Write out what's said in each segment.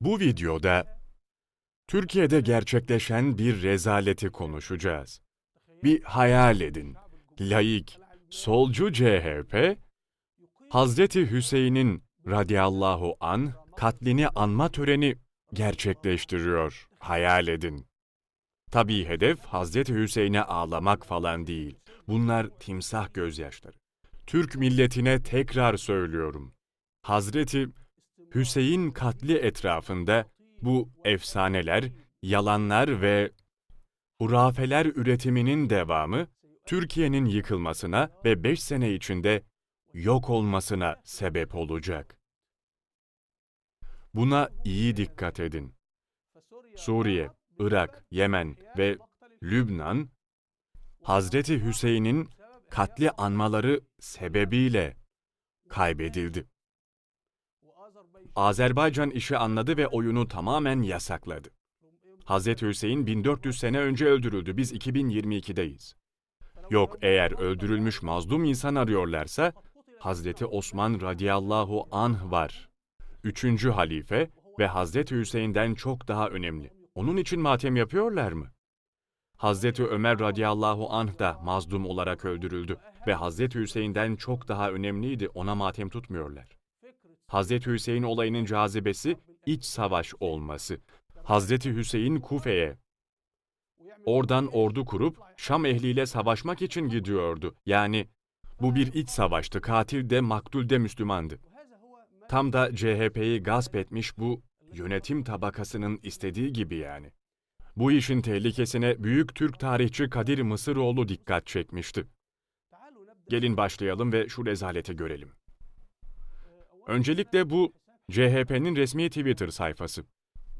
Bu videoda Türkiye'de gerçekleşen bir rezaleti konuşacağız. Bir hayal edin. Laik, solcu CHP, Hazreti Hüseyin'in radıyallahu an katlini anma töreni gerçekleştiriyor. Hayal edin. Tabii hedef Hazreti Hüseyin'e ağlamak falan değil. Bunlar timsah gözyaşları. Türk milletine tekrar söylüyorum. Hazreti Hüseyin katli etrafında bu efsaneler, yalanlar ve hurafeler üretiminin devamı Türkiye'nin yıkılmasına ve 5 sene içinde yok olmasına sebep olacak. Buna iyi dikkat edin. Suriye, Irak, Yemen ve Lübnan, Hazreti Hüseyin'in katli anmaları sebebiyle kaybedildi. Azerbaycan işi anladı ve oyunu tamamen yasakladı. Hazreti Hüseyin 1400 sene önce öldürüldü. Biz 2022'deyiz. Yok eğer öldürülmüş mazlum insan arıyorlarsa Hazreti Osman radıyallahu anh var. Üçüncü halife ve Hazreti Hüseyin'den çok daha önemli. Onun için matem yapıyorlar mı? Hazreti Ömer radıyallahu anh da mazlum olarak öldürüldü ve Hazreti Hüseyin'den çok daha önemliydi. Ona matem tutmuyorlar. Hazreti Hüseyin olayının cazibesi iç savaş olması. Hazreti Hüseyin Kufe'ye oradan ordu kurup Şam ehliyle savaşmak için gidiyordu. Yani bu bir iç savaştı. Katil de maktul de Müslümandı. Tam da CHP'yi gasp etmiş bu yönetim tabakasının istediği gibi yani. Bu işin tehlikesine büyük Türk tarihçi Kadir Mısıroğlu dikkat çekmişti. Gelin başlayalım ve şu rezaleti görelim. Öncelikle bu CHP'nin resmi Twitter sayfası.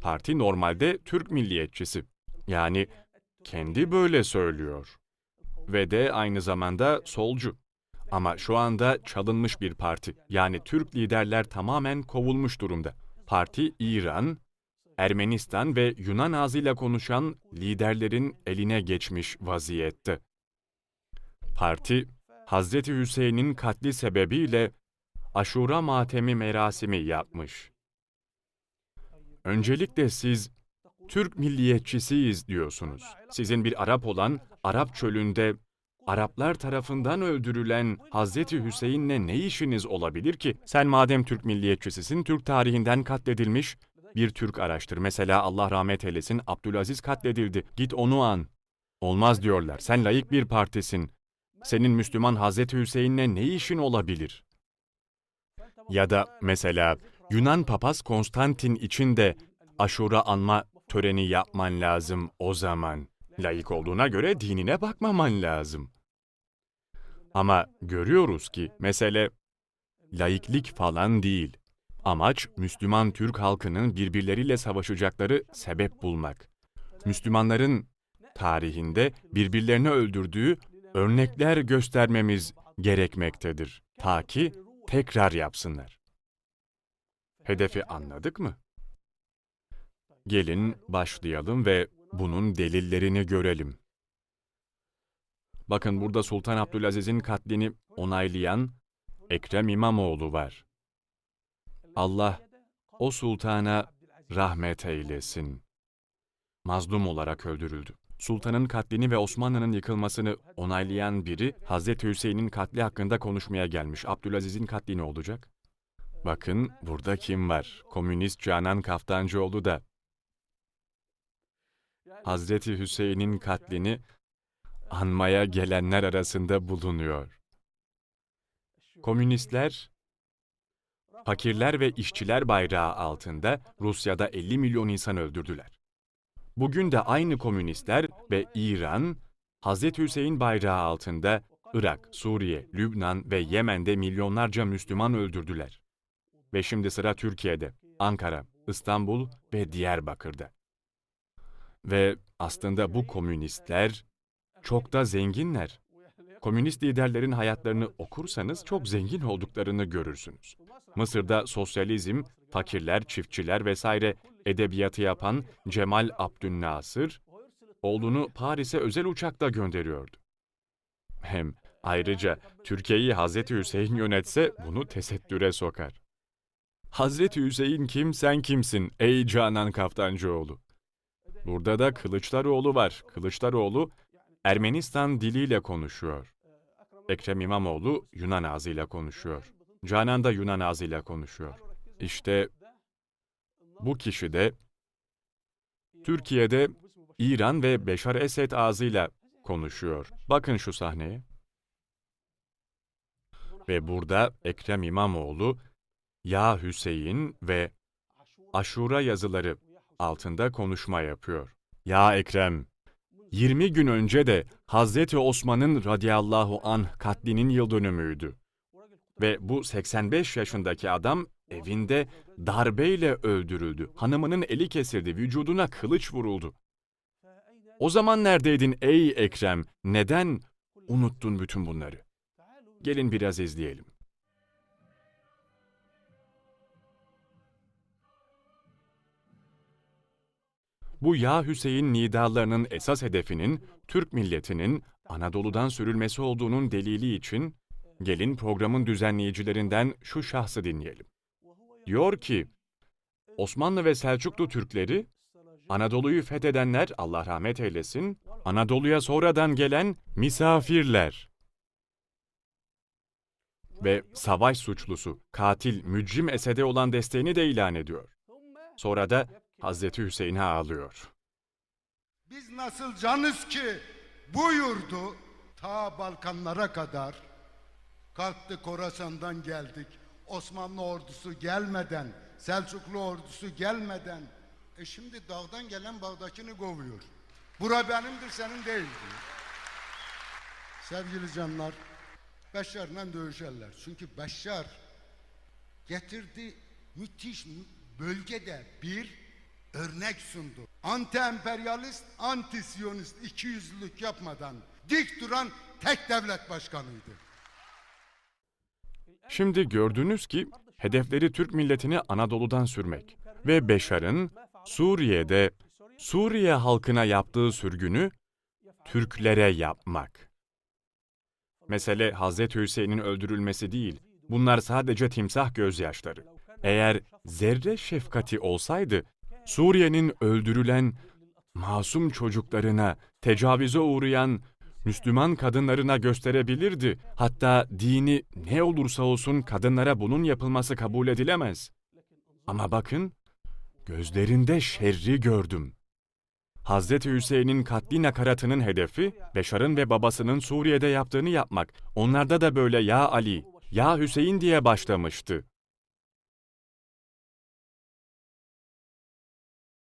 Parti normalde Türk milliyetçisi. Yani kendi böyle söylüyor. Ve de aynı zamanda solcu. Ama şu anda çalınmış bir parti. Yani Türk liderler tamamen kovulmuş durumda. Parti İran, Ermenistan ve Yunan ağzıyla konuşan liderlerin eline geçmiş vaziyette. Parti, Hazreti Hüseyin'in katli sebebiyle aşura matemi merasimi yapmış. Öncelikle siz Türk milliyetçisiyiz diyorsunuz. Sizin bir Arap olan Arap çölünde Araplar tarafından öldürülen Hazreti Hüseyin'le ne işiniz olabilir ki? Sen madem Türk milliyetçisisin, Türk tarihinden katledilmiş bir Türk araştır. Mesela Allah rahmet eylesin Abdülaziz katledildi. Git onu an. Olmaz diyorlar. Sen layık bir partisin. Senin Müslüman Hazreti Hüseyin'le ne işin olabilir? Ya da mesela Yunan papaz Konstantin için de aşura anma töreni yapman lazım o zaman. Layık olduğuna göre dinine bakmaman lazım. Ama görüyoruz ki mesele laiklik falan değil. Amaç Müslüman Türk halkının birbirleriyle savaşacakları sebep bulmak. Müslümanların tarihinde birbirlerini öldürdüğü örnekler göstermemiz gerekmektedir. Ta ki tekrar yapsınlar. Hedefi anladık mı? Gelin başlayalım ve bunun delillerini görelim. Bakın burada Sultan Abdülaziz'in katlini onaylayan Ekrem İmamoğlu var. Allah o sultana rahmet eylesin. Mazlum olarak öldürüldü. Sultanın katlini ve Osmanlı'nın yıkılmasını onaylayan biri Hazreti Hüseyin'in katli hakkında konuşmaya gelmiş. Abdülaziz'in katli ne olacak? Bakın burada kim var? Komünist Canan Kaftancıoğlu da Hazreti Hüseyin'in katlini anmaya gelenler arasında bulunuyor. Komünistler, fakirler ve işçiler bayrağı altında Rusya'da 50 milyon insan öldürdüler. Bugün de aynı komünistler ve İran, Hazreti Hüseyin bayrağı altında Irak, Suriye, Lübnan ve Yemen'de milyonlarca Müslüman öldürdüler. Ve şimdi sıra Türkiye'de, Ankara, İstanbul ve Diyarbakır'da. Ve aslında bu komünistler çok da zenginler. Komünist liderlerin hayatlarını okursanız çok zengin olduklarını görürsünüz. Mısır'da sosyalizm, fakirler, çiftçiler vesaire edebiyatı yapan Cemal Abdülnasır, oğlunu Paris'e özel uçakla gönderiyordu. Hem ayrıca Türkiye'yi Hazreti Hüseyin yönetse bunu tesettüre sokar. Hazreti Hüseyin kim sen kimsin ey Canan Kaftancıoğlu? Burada da Kılıçdaroğlu var. Kılıçdaroğlu Ermenistan diliyle konuşuyor. Ekrem İmamoğlu Yunan ağzıyla konuşuyor. Canan da Yunan ağzıyla konuşuyor. İşte bu kişi de Türkiye'de İran ve Beşar Esed ağzıyla konuşuyor. Bakın şu sahneye. Ve burada Ekrem İmamoğlu, Ya Hüseyin ve Aşura yazıları altında konuşma yapıyor. Ya Ekrem, 20 gün önce de Hazreti Osman'ın radıyallahu anh katlinin yıl dönümüydü. Ve bu 85 yaşındaki adam evinde darbeyle öldürüldü. Hanımının eli kesildi, vücuduna kılıç vuruldu. O zaman neredeydin ey Ekrem? Neden unuttun bütün bunları? Gelin biraz izleyelim. Bu Ya Hüseyin nidalarının esas hedefinin Türk milletinin Anadolu'dan sürülmesi olduğunun delili için gelin programın düzenleyicilerinden şu şahsı dinleyelim. Diyor ki, Osmanlı ve Selçuklu Türkleri, Anadolu'yu fethedenler Allah rahmet eylesin, Anadolu'ya sonradan gelen misafirler ve savaş suçlusu, katil, mücrim Esed'e olan desteğini de ilan ediyor. Sonra da Hazreti Hüseyin'e ağlıyor. Biz nasıl canız ki bu yurdu ta Balkanlara kadar kalktık Horasan'dan geldik. Osmanlı ordusu gelmeden, Selçuklu ordusu gelmeden. E şimdi dağdan gelen bağdakini kovuyor. Bura benimdir senin değil diyor. Sevgili canlar, Beşşar'la dövüşerler. Çünkü Beşşar getirdi müthiş mü- bölgede bir örnek sundu. Anti-emperyalist, anti-siyonist ikiyüzlülük yapmadan dik duran tek devlet başkanıydı. Şimdi gördünüz ki hedefleri Türk milletini Anadolu'dan sürmek ve Beşar'ın Suriye'de Suriye halkına yaptığı sürgünü Türklere yapmak. Mesele Hazreti Hüseyin'in öldürülmesi değil. Bunlar sadece timsah gözyaşları. Eğer zerre şefkati olsaydı Suriye'nin öldürülen masum çocuklarına, tecavüze uğrayan Müslüman kadınlarına gösterebilirdi. Hatta dini ne olursa olsun kadınlara bunun yapılması kabul edilemez. Ama bakın, gözlerinde şerri gördüm. Hazreti Hüseyin'in katli nakaratının hedefi, Beşar'ın ve babasının Suriye'de yaptığını yapmak. Onlarda da böyle ya Ali, ya Hüseyin diye başlamıştı.